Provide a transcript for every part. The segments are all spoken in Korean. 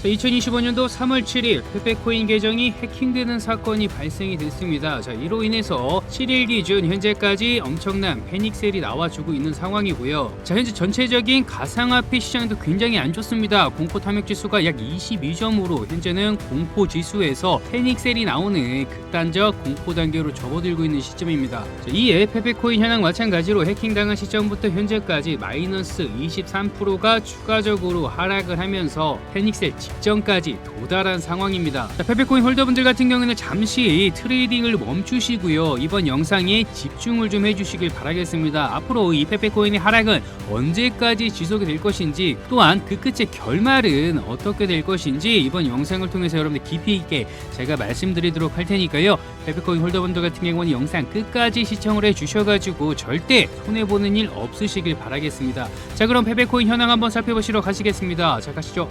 자, 2025년도 3월 7일 페페코인 계정이 해킹되는 사건이 발생이 됐습니다. 자, 이로 인해서 7일 기준 현재까지 엄청난 패닉셀이 나와주고 있는 상황이고요. 자, 현재 전체적인 가상화폐 시장도 굉장히 안 좋습니다. 공포 탐욕 지수가 약 22점으로 현재는 공포 지수에서 패닉셀이 나오는 극단적 공포 단계로 접어들고 있는 시점입니다. 자, 이에 페페코인 현황 마찬가지로 해킹당한 시점부터 현재까지 마이너스 23%가 추가적으로 하락을 하면서 패닉셀 직전까지 도달한 상황입니다. 자, 페페코인 홀더분들 같은 경우는 잠시 트레이딩을 멈추시고요. 이번 영상에 집중을 좀 해주시길 바라겠습니다. 앞으로 이 페페코인의 하락은 언제까지 지속이 될 것인지 또한 그 끝의 결말은 어떻게 될 것인지 이번 영상을 통해서 여러분들 깊이 있게 제가 말씀드리도록 할 테니까요. 페페코인 홀더분들 같은 경우는 영상 끝까지 시청을 해주셔가지고 절대 손해보는 일 없으시길 바라겠습니다. 자 그럼 페페코인 현황 한번 살펴보시러 가시겠습니다. 자 가시죠.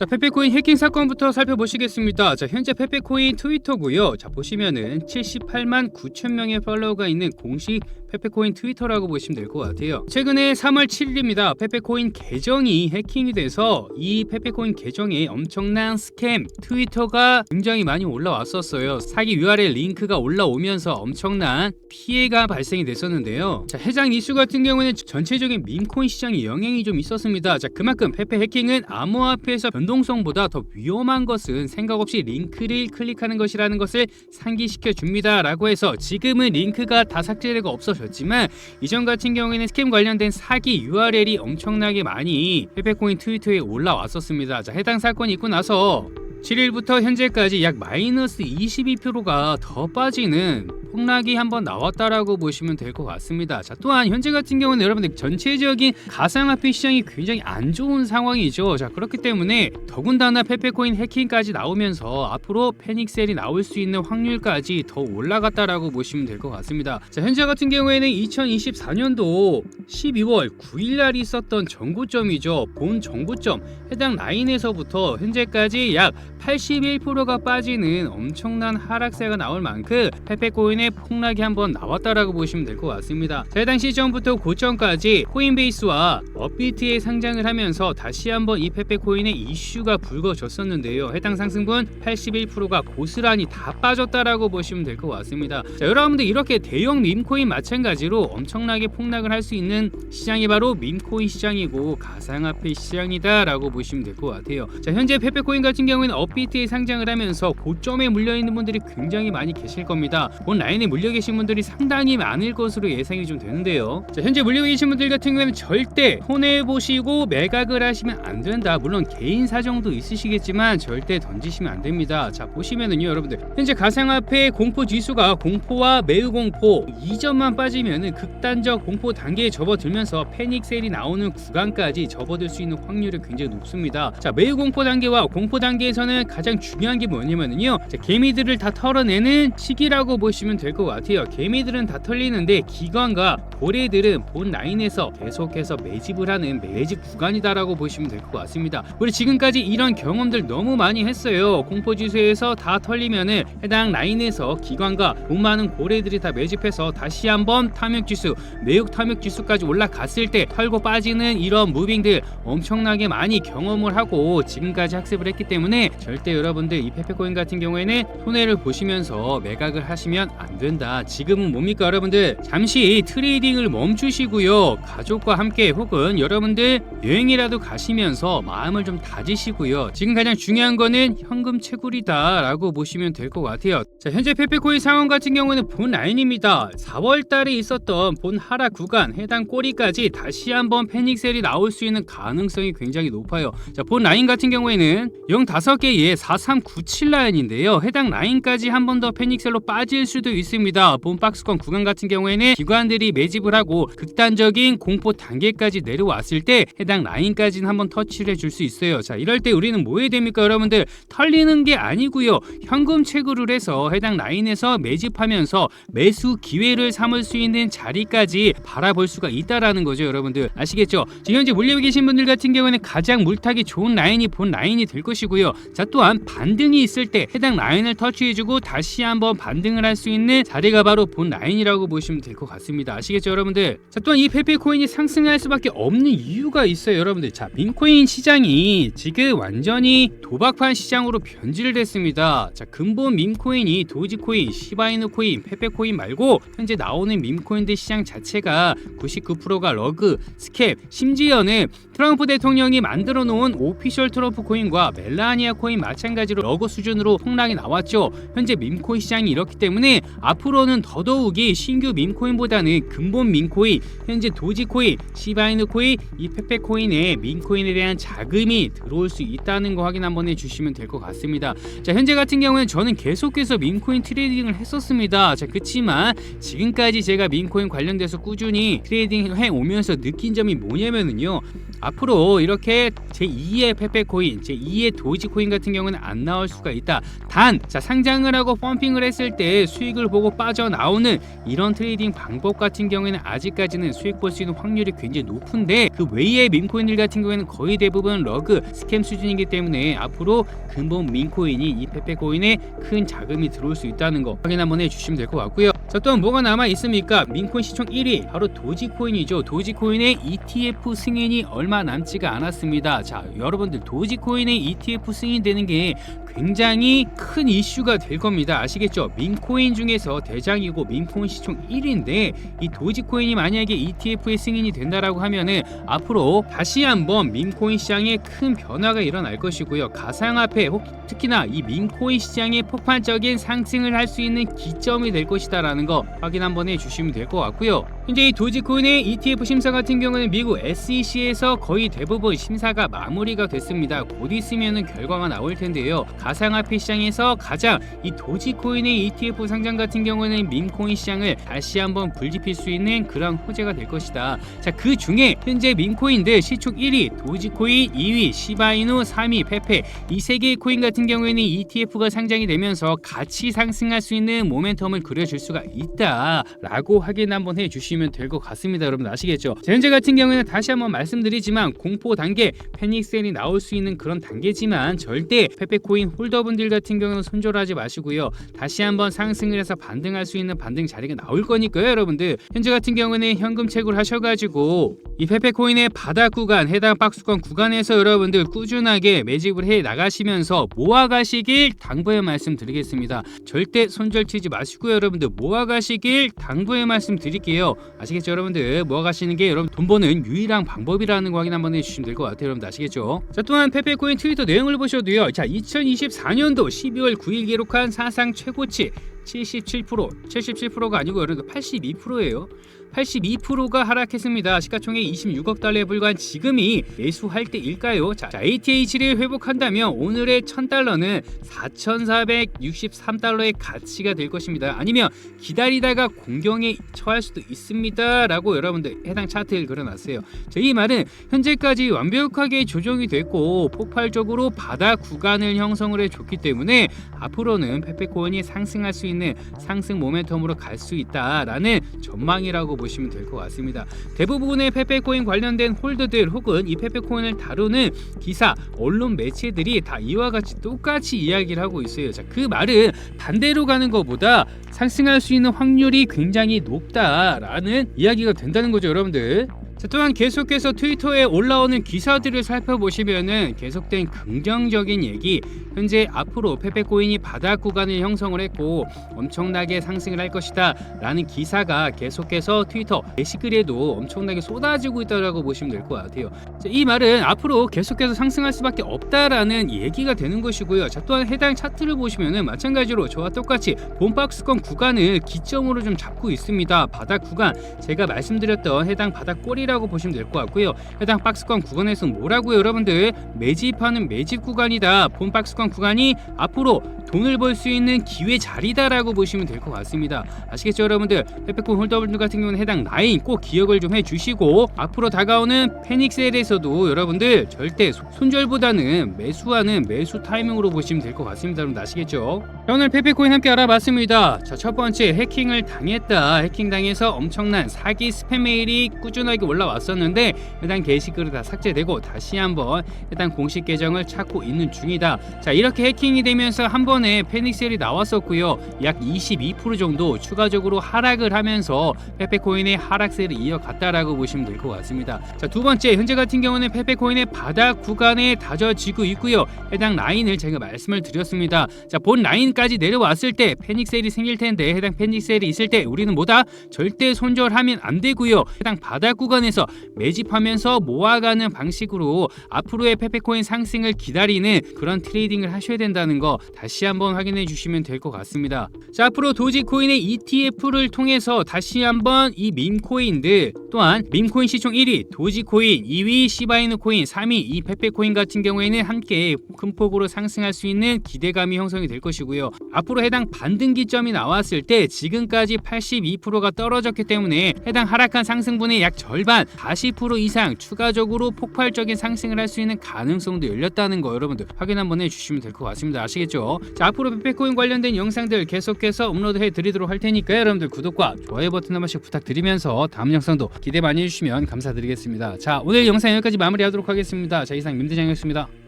자 페페코인 해킹 사건부터 살펴보시겠습니다. 자 현재 페페코인 트위터고요. 자 보시면은 78만 9천 명의 팔로워가 있는 공식 페페코인 트위터라고 보시면 될 것 같아요. 최근에 3월 7일입니다. 페페코인 계정이 해킹이 돼서 이 페페코인 계정에 엄청난 스캠 트위터가 굉장히 많이 올라왔었어요. 사기 URL 링크가 올라오면서 엄청난 피해가 발생이 됐었는데요. 자 해당 이슈 같은 경우는 전체적인 밈코인 시장에 영향이 좀 있었습니다. 자 그만큼 페페 해킹은 암호화폐에서 변동성보다 더 위험한 것은 생각 없이 링크를 클릭하는 것이라는 것을 상기시켜 줍니다라고 해서 지금은 링크가 다 삭제되고 없어 졌지만 이전 같은 경우에는 스캠 관련된 사기 URL이 엄청나게 많이 페페코인 트위터에 올라왔었습니다. 자 해당 사건이 있고 나서 7일부터 현재까지 약 마이너스 22%가 더 빠지는 폭락이 한번 나왔다라고 보시면 될 것 같습니다. 자, 또한 현재 같은 경우는 여러분들 전체적인 가상화폐 시장이 굉장히 안 좋은 상황이죠. 자, 그렇기 때문에 더군다나 페페코인 해킹까지 나오면서 앞으로 패닉셀이 나올 수 있는 확률까지 더 올라갔다라고 보시면 될 것 같습니다. 자, 현재 같은 경우에는 2024년도 12월 9일 날 있었던 정고점이죠. 본 정고점 해당 라인에서부터 현재까지 약 81%가 빠지는 엄청난 하락세가 나올 만큼 페페코인의 폭락이 한번 나왔다라고 보시면 될 것 같습니다. 자, 해당 시점부터 고점까지 코인베이스와 업비트에 상장을 하면서 다시 한번 이 페페코인의 이슈가 불거졌었는데요. 해당 상승분 81%가 고스란히 다 빠졌다라고 보시면 될 것 같습니다. 자, 여러분들 이렇게 대형 밈코인 마찬가지로 엄청나게 폭락을 할 수 있는 시장이 바로 밈코인 시장이고 가상화폐 시장이다라고 보시면 될 것 같아요. 자, 현재 페페코인 같은 경우에는 업 비트에 상장을 하면서 고점에 물려 있는 분들이 굉장히 많이 계실 겁니다. 본 라인에 물려 계신 분들이 상당히 많을 것으로 예상이 좀 되는데요. 자, 현재 물려 계신 분들 같은 경우에는 절대 손해 보시고 매각을 하시면 안 된다. 물론 개인 사정도 있으시겠지만 절대 던지시면 안 됩니다. 자, 보시면은요, 여러분들 현재 가상화폐 공포 지수가 공포와 매우 공포 2점만 빠지면은 극단적 공포 단계에 접어들면서 패닉 셀이 나오는 구간까지 접어들 수 있는 확률이 굉장히 높습니다. 자, 매우 공포 단계와 공포 단계에서는 가장 중요한 게 뭐냐면요. 자, 개미들을 다 털어내는 시기라고 보시면 될 것 같아요. 개미들은 다 털리는데 기관과 고래들은 본 라인에서 계속해서 매집을 하는 매집 구간이다라고 보시면 될 것 같습니다. 우리 지금까지 이런 경험들 너무 많이 했어요. 공포 지수에서 다 털리면은 해당 라인에서 기관과 돈 많은 고래들이 다 매집해서 다시 한번 탐욕 지수, 매혹 탐욕 지수까지 올라갔을 때 털고 빠지는 이런 무빙들 엄청나게 많이 경험을 하고 지금까지 학습을 했기 때문에 절대 여러분들 이 페페코인 같은 경우에는 손해를 보시면서 매각을 하시면 안 된다. 지금은 뭡니까 여러분들 잠시 트레이딩을 멈추시고요. 가족과 함께 혹은 여러분들 여행이라도 가시면서 마음을 좀 다지시고요. 지금 가장 중요한 거는 현금 채굴이다라고 보시면 될 것 같아요. 자 현재 페페코인 상황 같은 경우는 본 라인입니다. 4월 달에 있었던 본 하락 구간 해당 꼬리까지 다시 한번 패닉셀이 나올 수 있는 가능성이 굉장히 높아요. 자 본 라인 같은 경우에는 05개 의 4397 라인인데요. 해당 라인까지 한 번 더 패닉셀로 빠질 수도 있습니다. 본 박스권 구간 같은 경우에는 기관들이 매집을 하고 극단적인 공포 단계까지 내려왔을 때 해당 라인까지는 한번 터치를 해줄 수 있어요. 자 이럴 때 우리는 뭐 해야 됩니까 여러분들 털리는 게 아니고요. 현금 채굴을 해서 해당 라인에서 매집하면서 매수 기회를 삼을 수 있는 자리까지 바라볼 수가 있다라는 거죠 여러분들 아시겠죠? 지금 현재 물려 계신 분들 같은 경우에는 가장 물타기 좋은 라인이 본 라인이 될 것이고요. 자 또한 반등이 있을 때 해당 라인을 터치해주고 다시 한번 반등을 할 수 있는 자리가 바로 본 라인이라고 보시면 될 것 같습니다. 아시겠죠, 여러분들? 자, 또한 이 페페 코인이 상승할 수밖에 없는 이유가 있어요, 여러분들. 자, 민코인 시장이 지금 완전히 도박판 시장으로 변질을 했습니다. 자, 근본 밈코인이 도지코인, 시바이누 코인, 페페 코인 말고 현재 나오는 밈코인들 시장 자체가 99%가 러그, 스캡, 심지어는 트럼프 대통령이 만들어 놓은 오피셜 트럼프 코인과 멜라니아 코인 마찬가지로 러그 수준으로 폭락이 나왔죠. 현재 밈코인 시장이 이렇기 때문에 앞으로는 더더욱이 신규 밈코인보다는 근본 밈코인, 현재 도지코인, 시바이누 코인, 이 페페 코인에 밈코인에 대한 자금이 들어올 수 있다는 거 확인 한번 해주시면 될 것 같습니다. 자 현재 같은 경우에는 저는 계속해서 밈코인 트레이딩을 했었습니다. 자 그치만 지금까지 제가 밈코인 관련돼서 꾸준히 트레이딩 해 오면서 느낀 점이 뭐냐면은요. 앞으로 이렇게 제2의 페페코인, 제2의 도지코인 같은 경우는 안 나올 수가 있다. 단, 자 상장을 하고 펌핑을 했을 때 수익을 보고 빠져나오는 이런 트레이딩 방법 같은 경우에는 아직까지는 수익 볼 수 있는 확률이 굉장히 높은데 그 외의 민코인들 같은 경우에는 거의 대부분 러그, 스캠 수준이기 때문에 앞으로 근본 민코인이 이 페페코인에 큰 자금이 들어올 수 있다는 거 확인 한번 해주시면 될 것 같고요. 자 또한 뭐가 남아 있습니까? 민코인 시총 1위 바로 도지코인이죠. 도지코인의 ETF 승인이 얼마 남지가 않았습니다. 자 여러분들 도지코인의 ETF 승인되는 게 굉장히 큰 이슈가 될 겁니다. 아시겠죠? 민코인 중에서 대장이고 민코인 시총 1위인데 이 도지코인이 만약에 ETF에 승인이 된다라고 하면은 앞으로 다시 한번 민코인 시장에 큰 변화가 일어날 것이고요. 가상화폐 혹 특히나 이 민코인 시장의 폭발적인 상승을 할 수 있는 기점이 될 것이다라는 거 확인 한번 해주시면 될 것 같고요. 현재 이 도지코인의 ETF 심사 같은 경우는 미국 SEC에서 거의 대부분 심사가 마무리가 됐습니다. 곧 있으면은 결과가 나올 텐데요. 가상화폐 시장에서 가장 이 도지코인의 ETF 상장 같은 경우는 민코인 시장을 다시 한번 불지필 수 있는 그런 호재가 될 것이다. 자, 그 중에 현재 민코인들 시총 1위 도지코인, 2위 시바이누, 3위 페페 이 세 개의 코인 같은 경우에는 ETF가 상장이 되면서 같이 상승할 수 있는 모멘텀을 그려줄 수가 있다라고 확인 한번 해주시면 될 것 같습니다. 여러분 아시겠죠? 자, 현재 같은 경우에는 다시 한번 말씀드리지 만 공포 단계 패닉셀이 나올 수 있는 그런 단계지만 절대 페페코인 홀더분들 같은 경우는 손절하지 마시고요. 다시 한번 상승을 해서 반등할 수 있는 반등 자리가 나올 거니까요, 여러분들. 현재 같은 경우는 현금 채굴 하셔가지고 이 페페코인의 바닥 구간, 해당 박스권 구간에서 여러분들 꾸준하게 매집을 해 나가시면서 모아가시길 당부의 말씀 드리겠습니다. 절대 손절 치지 마시고요, 여러분들 모아가시길 당부의 말씀 드릴게요. 아시겠죠, 여러분들? 모아가시는 게 여러분 돈 버는 유일한 방법이라는 거 확인 한번 해주시면 될 것 같아요, 여러분들 아시겠죠? 자, 또한 페페코인 트위터 내용을 보셔도요. 자, 2024년도 12월 9일 기록한 사상 최고치 77% 77%가 아니고 여러분들 82%예요. 82%가 하락했습니다. 시가총액 26억 달러에 불과한 지금이 매수할 때일까요? 자, 자 ATH를 회복한다면 오늘의 1000달러는 4,463달러의 가치가 될 것입니다. 아니면 기다리다가 공경에 처할 수도 있습니다. 라고 여러분들 해당 차트를 그려놨어요. 자, 이 말은 현재까지 완벽하게 조정이 됐고 폭발적으로 바닥 구간을 형성을 해줬기 때문에 앞으로는 페페코인이 상승할 수 있는 상승 모멘텀으로 갈 수 있다라는 전망이라고 보시면 될 것 같습니다. 대부분의 페페코인 관련된 홀더들 혹은 이 페페코인을 다루는 기사, 언론 매체들이 다 이와 같이 똑같이 이야기를 하고 있어요. 자, 그 말은 반대로 가는 것보다 상승할 수 있는 확률이 굉장히 높다라는 이야기가 된다는 거죠, 여러분들. 자, 또한 계속해서 트위터에 올라오는 기사들을 살펴보시면은 계속된 긍정적인 얘기 현재 앞으로 페페코인이 바닥 구간을 형성을 했고 엄청나게 상승을 할 것이다 라는 기사가 계속해서 트위터 게시글에도 엄청나게 쏟아지고 있다고 보시면 될 것 같아요. 자, 이 말은 앞으로 계속해서 상승할 수밖에 없다라는 얘기가 되는 것이고요. 자 또한 해당 차트를 보시면은 마찬가지로 저와 똑같이 본박스권 구간을 기점으로 좀 잡고 있습니다. 바닥 구간. 제가 말씀드렸던 해당 바닥 꼬리 라고 보시면 될 것 같고요. 해당 박스권 구간에서는 뭐라고요, 여러분들? 매집하는 매집 구간이다. 본 박스권 구간이 앞으로 돈을 벌 수 있는 기회 자리다라고 보시면 될 것 같습니다. 아시겠죠, 여러분들? 페페콘 홀더분들 같은 경우는 해당 라인 꼭 기억을 좀 해주시고 앞으로 다가오는 패닉셀에서도 여러분들 절대 손절보다는 매수하는 매수 타이밍으로 보시면 될 것 같습니다. 여러분 아시겠죠? 자, 오늘 페페코인 함께 알아봤습니다. 자, 첫 번째 해킹을 당했다. 해킹 당해서 엄청난 사기 스팸 메일이 꾸준하게 올라 올라왔었는데 해당 게시글이 다 삭제되고 다시 한번 해당 공식 계정을 찾고 있는 중이다. 자 이렇게 해킹이 되면서 한 번에 패닉셀이 나왔었고요. 약 22% 정도 추가적으로 하락을 하면서 페페코인의 하락세를 이어갔다라고 보시면 될 것 같습니다. 자 두 번째 현재 같은 경우는 페페코인의 바닥 구간에 다져지고 있고요. 해당 라인을 제가 말씀을 드렸습니다. 자본 라인까지 내려왔을 때 패닉셀이 생길 텐데 해당 패닉셀이 있을 때 우리는 뭐다 절대 손절하면 안 되고요. 해당 바닥 구간에 서 매집하면서 모아가는 방식으로 앞으로의 페페코인 상승을 기다리는 그런 트레이딩을 하셔야 된다는 거 다시 한번 확인해 주시면 될 것 같습니다. 자 앞으로 도지코인의 ETF를 통해서 다시 한번 이 밈코인들 또한 밈코인 시총 1위 도지코인 2위 시바이누 코인 3위 이 페페코인 같은 경우에는 함께 큰 폭으로 상승할 수 있는 기대감이 형성이 될 것이고요. 앞으로 해당 반등기점이 나왔을 때 지금까지 82%가 떨어졌기 때문에 해당 하락한 상승분의 약 절반 40% 이상 추가적으로 폭발적인 상승을 할 수 있는 가능성도 열렸다는 거 여러분들 확인 한번 해주시면 될 것 같습니다. 아시겠죠? 자 앞으로 페페코인 관련된 영상들 계속해서 업로드해 드리도록 할 테니까 여러분들 구독과 좋아요 버튼 한 번씩 부탁드리면서 다음 영상도 기대 많이 해주시면 감사드리겠습니다. 자 오늘 영상 여기까지 마무리하도록 하겠습니다. 자 이상 민대장이었습니다.